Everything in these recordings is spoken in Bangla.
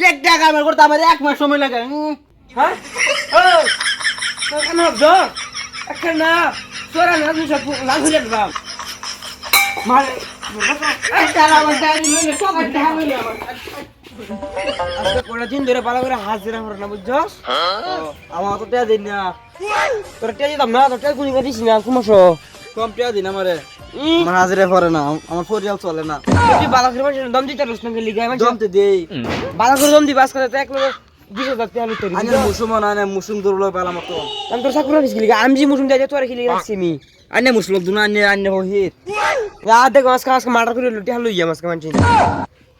এক টাকা আমার করতে আমার এক মাস সময় লাগে। হ্যাঁ? না তোরা না সব লাল হয়ে যাবে মারে দিন ধরে ভালো করে হাজিরা করে না বুঝছস? আমার তো টাকা দিন না। তোর টিয়া দিতাম না তোর টিয়া গুনি কাটিস না কুমাসো কম দিন আমারে। আমার হাজিরা পড়ে না আমার পরিয়াল চলে না। তুই ভালো করে দম দিতে রস না গেলি গায়ে মানুষ জমতে দেই। ভালো করে দম দিবাস করে এক লোক বিশ হাজার টাকা নিতে আনে মুসলমান আনে মুসলিম দৌড়লো পেলাম তো আমি তোর চাকরি রাখিস গেলি আমি যে মুসুম দিয়ে তোর খেলি রাখছি আমি? আনে মুসলিম দুনা আনে আনে হিত যা দেখ আজকে আজকে মার্ডার করে লুটি হালুই যাম আজকে মানুষ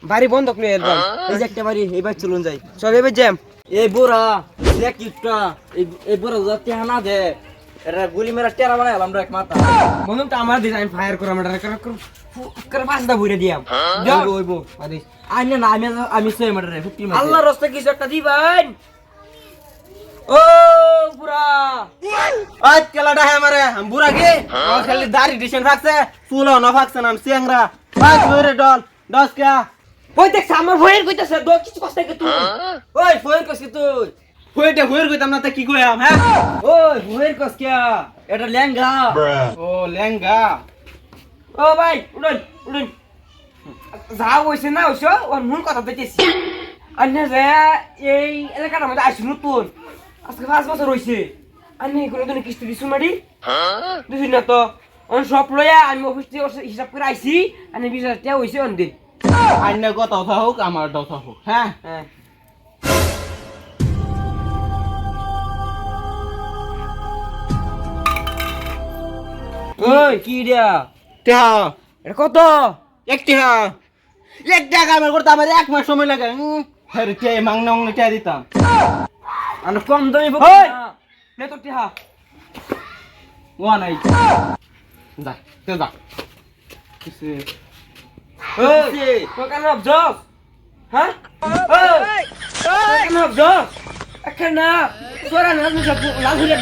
বাড়ি বন্ধ করে একদম এই যে একটা বাড়ি এইবার চলুন যাই। সব এবার জ্যাম এই বুড়া দেখ কিপটা এই বুড়া যাতে হানা দে। এটা গুলি মেরা টেরা বানাই আলাম এক মাথা। মনে তো আমার দিস ফায়ার করলাম এটা করে করে পাঁচটা ভরে দিয়াম হ্যাঁ? যাব ওইব মানে আই না আমি আমি সই মারে ফুটি মারে আল্লাহর রাস্তা কিছু একটা দিবেন। ও বুড়া। আজ কেলাটা হ্যাঁ মারে আমি বুড়া গে হ্যাঁ? খালি দাড়ি ডিশন ফাকছে চুলো না ফাকছে না আমি সিংরা পাঁচ ভরে ডল দশ কে ওই দেখ আমার ভয়ের কইতাছে দো কিছু কষ্ট কি তুই? হ্যাঁ? ওই ভয়ের কষ্ট তুই? ফয়েটা ফয়ের কইতাম না তা কি কইয়াম হ্যাঁ? ওই ফয়ের কস কিয়া? এটা লেহেঙ্গা ও লেহেঙ্গা ও ভাই উড়ন উড়ন। যা হইছে না হইছে ওর মূল কথা দিতেছি অন্য যে এই এলাকাটার মধ্যে আসি নতুন। আজকে পাঁচ বছর হইছে। আমি কোনো দিন কিস্তি দিছু মারি। দিছি না তো। অন সব লইয়া আমি অফিস থেকে হিসাব করে আইছি। আমি বিশ হাজার টাকা হইছে অন দিন। কথা কথা হোক আমার কথা হোক হ্যাঁ? হ্যাঁ। ওই কি দিয়া টেহা। এটা কত? এক টেহা। এক টাকা আমার করতে আমার এক মাস সময় লাগে। হ্যাঁ কে মাংনা মাংনা টেহা দিতাম। আর কম দামি ওই! নে। তো টিহা। ও নাই। যা তে যা। ওই ভাবছস হ্যাঁ? ওই তো কেন ভাবছস এখন না তোরা না তুই সব লাল হয়ে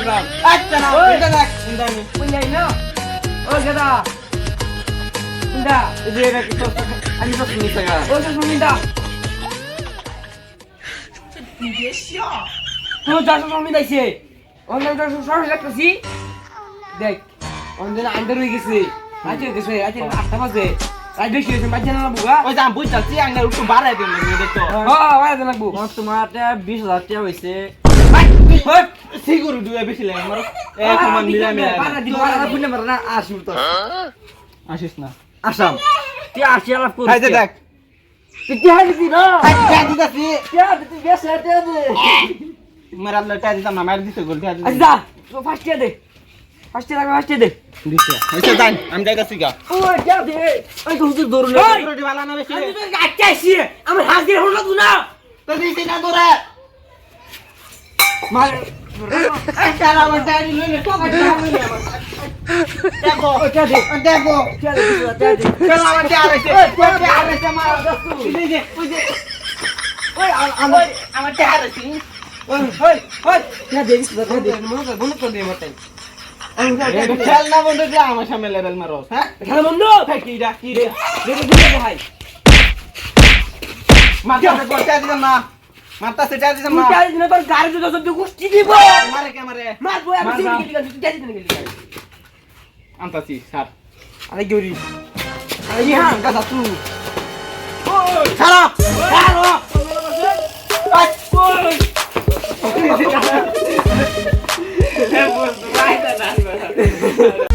ওই গেদা যে এটা কি তো আমি তো শুনি সাগা ওই তো শুনি দা। তুই যাস শুনি দাইছে অনলাইন তো সব লাগতেছি। দেখ অনলাইন আন্ডার হয়ে গেছে। হয়ে গেছে আজ আটটা বাজে। আজ বেশি হয়েছে বাজে না বুগা ওই যা বুঝ যাচ্ছি আঙ্গার একটু বাড়াই দিন দেখো। হ্যাঁ বাজে লাগবো। আমার তোমার বিশ হাজার টাকা হয়েছে। সিগুর দুয়ে বেশি লাগে আমার এক সমান মিলা মিলা বানা দিব বানা বুঝলে মারা না আসিব তো আসিস না। আসাম। তুই আসি আলাপ কর খাইতে দেখ। তুই কি হারিছি না? টাকা দিতাছি। কে তুই বেশ হেটে দে। মেরা আল্লাহ টাকা দিতাম না মার দিতে গোল টাকা দিতাম আচ্ছা তো ফার্স্ট দে। ফার্স্ট আগে ফার্স্ট দে। দিছে। হইছে জান আমি যাইতাছি গা। ও কে দে। ওই তো হুজুর দৌড় না রোটি বালা না বেশি। আমি তো আচ্ছা আসি আমার হাজির হলো তো না। তো দিছি না তোরা আমার টাকা লইলে তো টাকা লইলে আমার দেখো ও কে দে দেখো কে দে কে দে চল আমার টাকা আইছে টাকা আইছে মার এই যে ওই যে ওই আমার আমার টাকা আইছে ওই ওই ওই কে দে কে দে মনে কর মনে কর দে মতে খেল না বন্ধু আমার সামনে লেভেল মারো হ্যাঁ খেলা বন্ধ কি রে ভাই মারতাছে পয়সা না মারতাছে টাকা দিতাম তুই না চাই দিন তোর গাড়ি যদি সব গুষ্টি দিব? মারে কে মারে? মার বই আমি মার সিগি। গেলি তুই চাই দিন গেলি আনতাছি স্যার আরে গরি। আরে হ্যাঁ গাদা তুই ছাড়ো ছাড়ো ছাড়ো